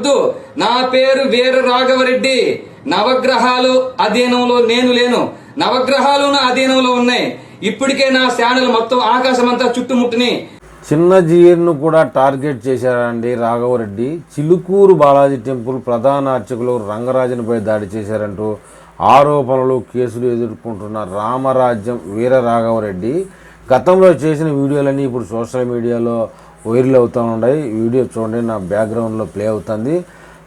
వద్దు. నా పేరు వీర రాఘవరెడ్డి నవగ్రహాలు అధీనంలో నేను లేను. నవగ్రహాలు నా అధీనంలో ఉన్నాయి. ఇప్పటికే నా ఛానల్ మొత్తం ఆకాశమంతా చుట్టుముట్టుని. చిన్న జీర్ను కూడా టార్గెట్ చేశారండి రాఘవరెడ్డి. చిలుకూరు బాలాజీ టెంపుల్ ప్రధాన అర్చకులు రంగరాజునిపై దాడి చేశారంటూ ఆరోపణలు కేసులు ఎదుర్కొంటున్న రామరాజ్యం వీర రాఘవరెడ్డి. గతంలో చేసిన వీడియోలన్నీ ఇప్పుడు సోషల్ మీడియాలో వైరల్ అవుతూ ఉన్నాయి. వీడియో చూడండి నా బ్యాక్గ్రౌండ్లో ప్లే అవుతుంది.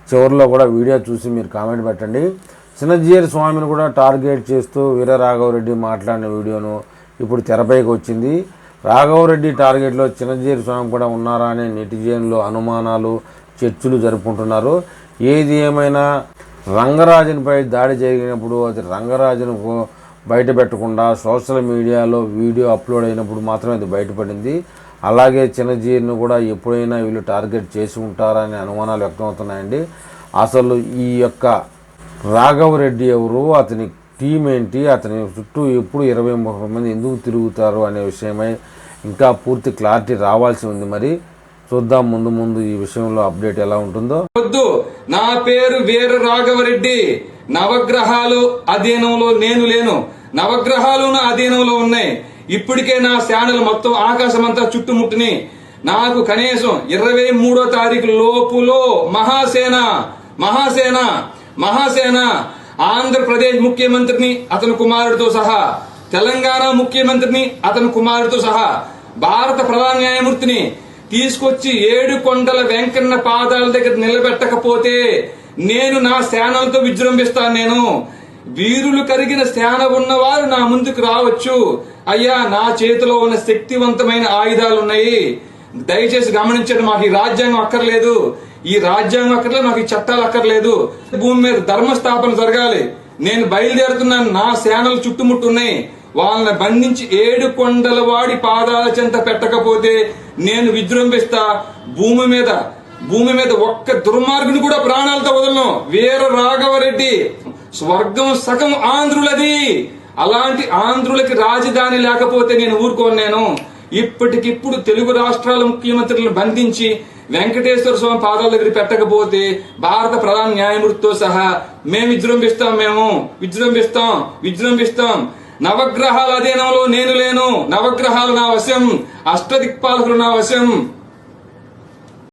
చివరిలో కూడా వీడియో చూసి మీరు కామెంట్ పెట్టండి. చిన్నజీయర్ స్వామిని కూడా టార్గెట్ చేస్తూ వీర రాఘవరెడ్డి మాట్లాడిన వీడియోను ఇప్పుడు తెరపైకి వచ్చింది. రాఘవరెడ్డి టార్గెట్లో చిన్నజీయర్ స్వామి కూడా ఉన్నారా అనే నెటిజన్లు అనుమానాలు చర్చలు జరుపుకుంటున్నారు. ఏది ఏమైనా రంగరాజునిపై దాడి జరిగినప్పుడు అది రంగరాజును బయట పెట్టకుండా సోషల్ మీడియాలో వీడియో అప్లోడ్ అయినప్పుడు మాత్రమే అది బయటపడింది. అలాగే చిన్నజీరిని కూడా ఎప్పుడైనా వీళ్ళు టార్గెట్ చేసి ఉంటారనే అనుమానాలు వ్యక్తమవుతున్నాయండి. అసలు ఈ యొక్క రాఘవరెడ్డి ఎవరు అతని టీం ఏంటి అతని చుట్టూ ఎప్పుడు ఇరవై ముప్పై మంది ఎందుకు తిరుగుతారు అనే విషయమై ఇంకా పూర్తి క్లారిటీ రావాల్సి ఉంది. మరి చూద్దాం ముందు ముందు ఈ విషయంలో అప్డేట్ ఎలా ఉంటుందో. వద్దు నా పేరు వీర రాఘవరెడ్డి నవగ్రహాలు అధీనంలో నేను లేను. నవగ్రహాలు నా అధీనంలో ఉన్నాయి. ఇప్పటికే నా ఛానల్ మొత్తం ఆకాశమంతా చుట్టుముట్టుని. నాకు కనీసం ఇరవై మూడో తారీఖు లోపులో మహాసేన మహాసేన మహాసేన ఆంధ్రప్రదేశ్ ముఖ్యమంత్రిని అతని కుమారుడితో సహా తెలంగాణ ముఖ్యమంత్రిని అతని కుమారుడితో సహా భారత ప్రధాన న్యాయమూర్తిని తీసుకొచ్చి ఏడు కొండల వెంకన్న పాదాల దగ్గర నిలబెట్టకపోతే నేను నా శానంతో విజృంభిస్తాను నేను. వీరులు కరిగిన శాన ఉన్నవారు నా ముందుకు రావచ్చు. అయ్యా నా చేతిలో ఉన్న శక్తివంతమైన ఆయుధాలు ఉన్నాయి దయచేసి గమనించండి మాకు ఈ రాజ్యాంగం అక్కర్లేదు. ఈ రాజ్యాంగం అక్కర్లేదు మాకు ఈ చట్టాలు అక్కర్లేదు. భూమి మీద ధర్మస్థాపన జరగాలి. నేను బయలుదేరుతున్నాను నా సేనలు చుట్టుముట్టున్నాయి. వాళ్ళని బంధించి ఏడు కొండల వాడి పాదాల చెంత పెట్టకపోతే నేను విజృంభిస్తా. భూమి మీద భూమి మీద ఒక్క దుర్మార్గుని కూడా ప్రాణాలతో వదలను. వీర రాఘవరెడ్డి. స్వర్గం సగం ఆంధ్రులది. అలాంటి ఆంధ్రులకి రాజధాని లేకపోతే నేను ఊరుకోను నేను. ఇప్పటికిప్పుడు తెలుగు రాష్ట్రాల ముఖ్యమంత్రులను బంధించి వెంకటేశ్వర స్వామి పాదాల దగ్గర పెట్టకపోతే భారత ప్రధాన న్యాయమూర్తితో సహా మేము విజృంభిస్తాం మేము. విజృంభిస్తాం విజృంభిస్తాం. నవగ్రహాల అధీనంలో నేను లేను. నవగ్రహాలు నా వశం. అష్టదిక్పాలకులు నా వశం.